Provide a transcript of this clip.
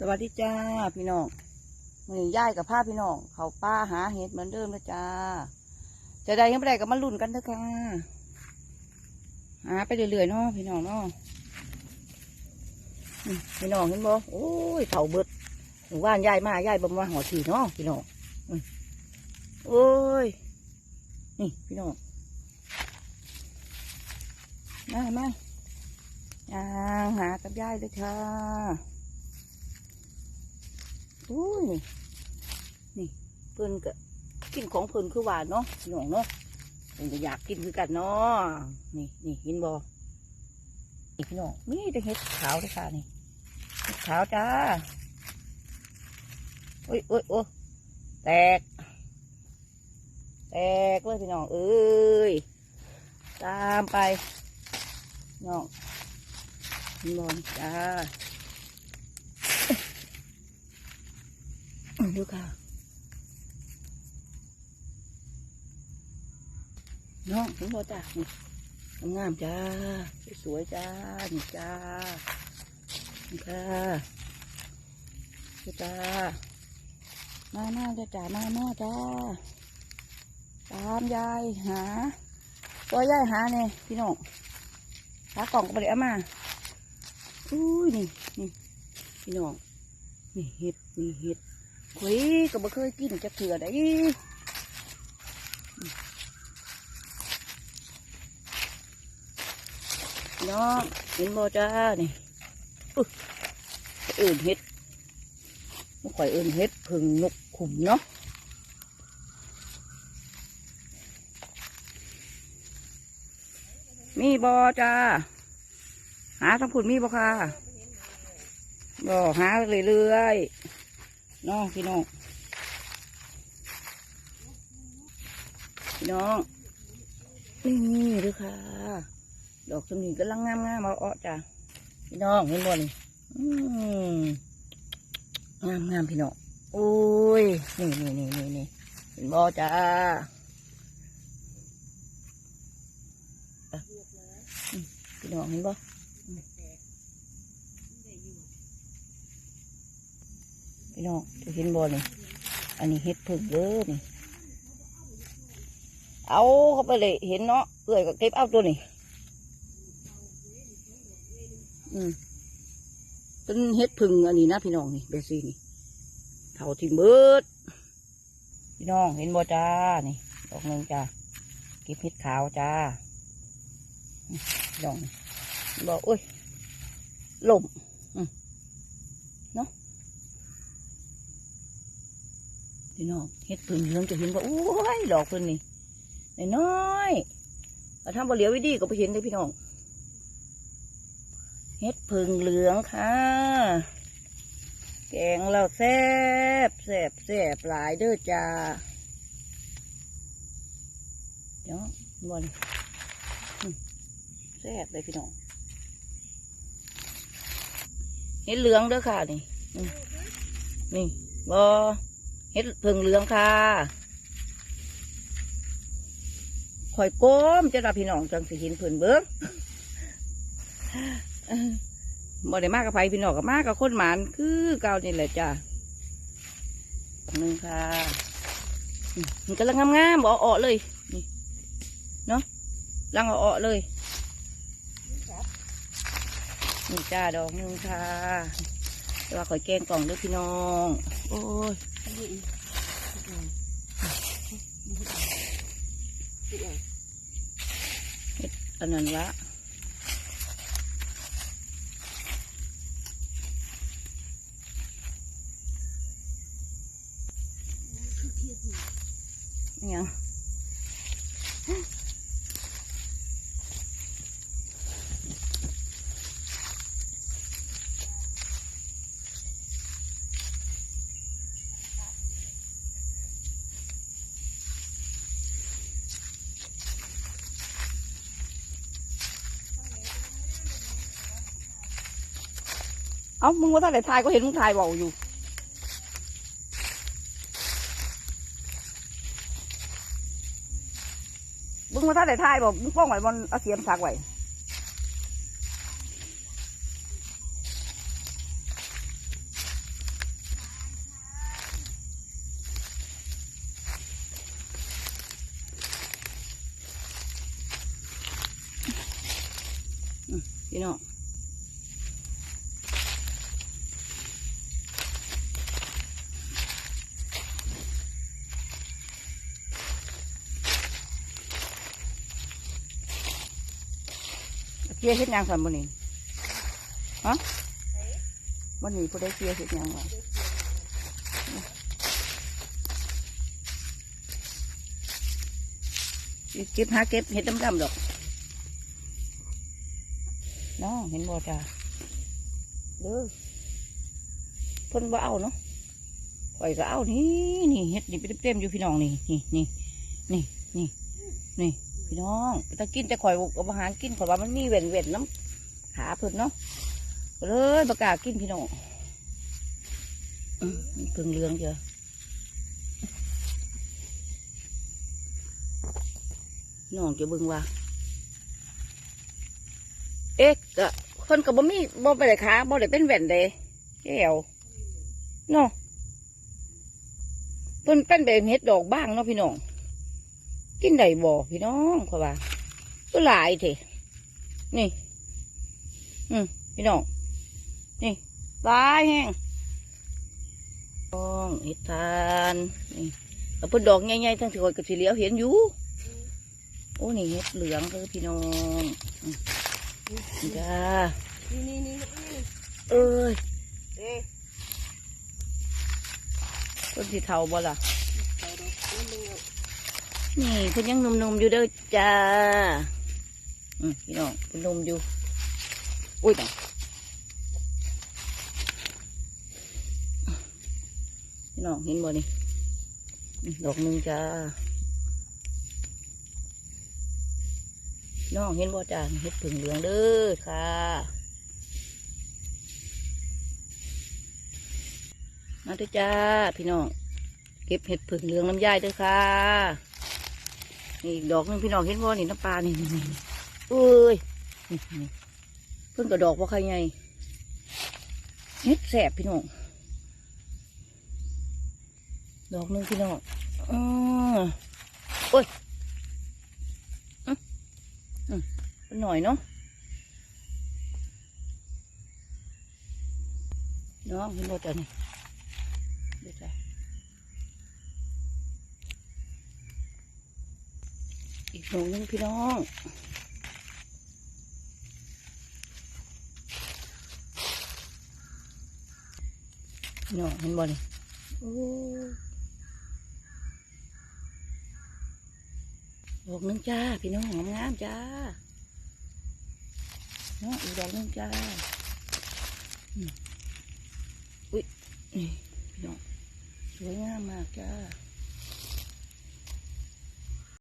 สวัสดีจ้าพี่น้องมือย่ายกับผ้าพี่น้องเขาป้าหาเห็ดเหมือนเดิมนะจ้าจะได้ยังไม่ได้ก็มาลุ้นกันเถอะค่ะหาไปเรื่อยๆเนาะพี่น้องเนาะพี่น้องเห็นบ่โอ้ยเผาเบิดหนูว่านยายมายายบ่มาหอทีเนาะพี่น้องโอ้ยนี่พี่น้องมามาย่างหากับยายเลยค่ะ อุ้นี่นี่ เพิ่นก็กินของเพิ่นคือหวานเนาะพี่องเนาะเพิ่นก็อยากกินคือกันเนาะนี่นี่เห็นบ่นี่พี่น้องมีแต่เห็ดขาวเลยค่ะนี่เห็ดขาวจ้าโอ้ยโอ้ยโอ้ยแตก แตกเลยพี่น้องเอ้ยตามไปน้องพี่น้อจ้า ดูค่ะน้องถึงบ่จ้านี่งามจ้า สวยจ้า นี่จ้า นี่ค่ะนี่จ้า มาหน้าจ้าจ้ามาหน้าจ้า ตามยายหาตัวยายหาเนี่ยพี่น้องหากล่องก็ไปเอามา อุ้ยนี่นี่พี่น้อง นี่เห็ด นี่เห็ด เฮ้ยก็บ่เคยกินจักเถื่อได้น้องเห็นบ่จ้านี่ยเอื่นเห็ดมันข่อยเอื่นเห็ดผึ่งนกขุมเนาะมีบ่จ้า หาทั้งผุนมีบ่ค่ะบ่หาเรื่อยๆ น้องพี่น้องพี่น้องนี่ดูค่ะ ดอกสมิงกำลังงามงามเอาเอ้อจ้ะพี่น้องเห็นบ่นี่งามงามพี่น้องโอ้ยนี่นี่นี่นี่นี่เห็นบ่จ้าอะพี่น้องเห็นบ่อืม พี่น้องจะเห็นบ่นี่อันนี้เห็ดผึ่งเด้อนี่ เอาเข้าไปเลยเห็นเนาะเอื่อยก็เก็บเอาตัวนี้อืมเป็นเห็ดผึ่งอันนี้นะพี่น้องนี่เบซี่นี่เท่าที่เบิดพี่น้องเห็นบ่จ้านี่ดอกหนึ่งจ้าเก็บเห็ดขาวจ้าอืมพี่น้องนี่บอกอุ้ยลมอืมเนาะ พี่น้องเห็ดผึ่งเหลืองจะเห็นว่าโอ้ยดอกเพิ่นนี่น้อยๆแต่ถ้าบ่เหลียววิดีก็ไปเห็นได้พี่น้องเฮ็ดผึ่งเหลืองค่ะ แกงเราแซ่บแซ่บแซ่บหลายเด้อจ้าเดี๋ยวบนแซ่บเลยพี่น้องเฮ็ดเหลืองเด้อค่ะนี่นี่บอ เฮ็ดผึ่งเหลืองค่ะข่อยโก้มจะรับพี่น้องจังสิเห็นเพิ่นเบิ้งบ่ได้มากกับไผพี่น้องกับมากกับคนหมานคือเก่านี่แหละจ้ะหนึ่งค่ะมันกำลังงามๆบ่เอาอกเลยนี่เนาะลังเอาอกเลยนี่จ้าดอกหนึ่งค่ะแต่ว่าข่อยแกงกล่องด้วยพี่น้อง โอ้ย อันนั้นล เอ้ามึงว่าถ้าไหนทายก็เห็นมึงทายเบาอยู่มึงว่าถ้าไหนทายบอกมึงป้องไหวบอลเอาเสียมสักไหวพี่น้อง เสียเฮ็ดยังสันบ่นี่ฮะบ่นี่ผู้ได้เกียเฮ็ดยังวะเก็บหาเก็บเห็ดดำๆดอกน้องเห็นบ่จ้าเด้อเพิ่นบ่เอาเนาะข่อยก็เอานี่นี่เห็ดนี่เต็มๆอยู่พี่น้องนี่นี่นี่นี่นี่นี่ พี่น้องตะกินแต่ข่อยเอาอาหารกินข่อยว่ามันมีเว้นเว้นน้ำขาเพิ่นเนาะเลยประกาศกินพี่น้องอืมมันเพิ่งเรื่องเจ้ะน้องจะเบิ่งว่า เอ๊ะก็คนก็บ่มีบ่ไปได้ขาบ่ได้เป็นแว่นเด้แก้วเนาะเพิ่นเป็นแบบเฮ็ดดอกบ้างเนาะพี่น้อง กินได้บ่พี่น้องเขาว่าก็หลายเถอะนี่ อืมพี่น้อง นี่หลายแห้งน้องเฮ็ดทานนี่แล้วเพิ่นดอกใหญ่ๆทั้งที่ข่อยก็สิเหลียวเห็นอยู่ โอ้นี่เห็ดเหลืองเลยพี่น้องอืมจ้านี่นี่นี่นี่เอ้ยเอ๊ะคนสีเทาบ่ล่ะ นี่เพิ่นยังนุ่มๆอยู่เด้อจ้าอืมพี่น้องเพิ่นนุ่มอยู่ อุ้ยตายพี่น้องเห็นบ่นี่ดอกหนึ่งจ้าน้องเห็นบ่จ้าเห็ดผึ่งเหลืองเด้อค่ะมาเด้อจ้า พี่น้องเก็บเห็ดผึ่งเหลืองน้ำยายด้อค่ะ นี่อีกดอกหนึงพี่น้องเห็นบ่นี่น้ำปลานี่นี่นี่เอ้ยนี่นี่เพิ่งกระดอกว่าใครไงเห็ดแสบพี่น้องดอกหนึงพี่น้องอือโอ้ยอืมอืมเป็นหน่อยเนาะน้องเห็นบ่จ้ะนี่เดี๋ยวจ้ะ อีกดอกหนึงพี่น้องพี่น้องเห็นบ่นี่โอ้ดอกนึงจ้า พี่น้องงามๆจ้าเนาะอีกดอกนึงจ้าอุ้ยนี่พี่น้องสวยงามมากจ้า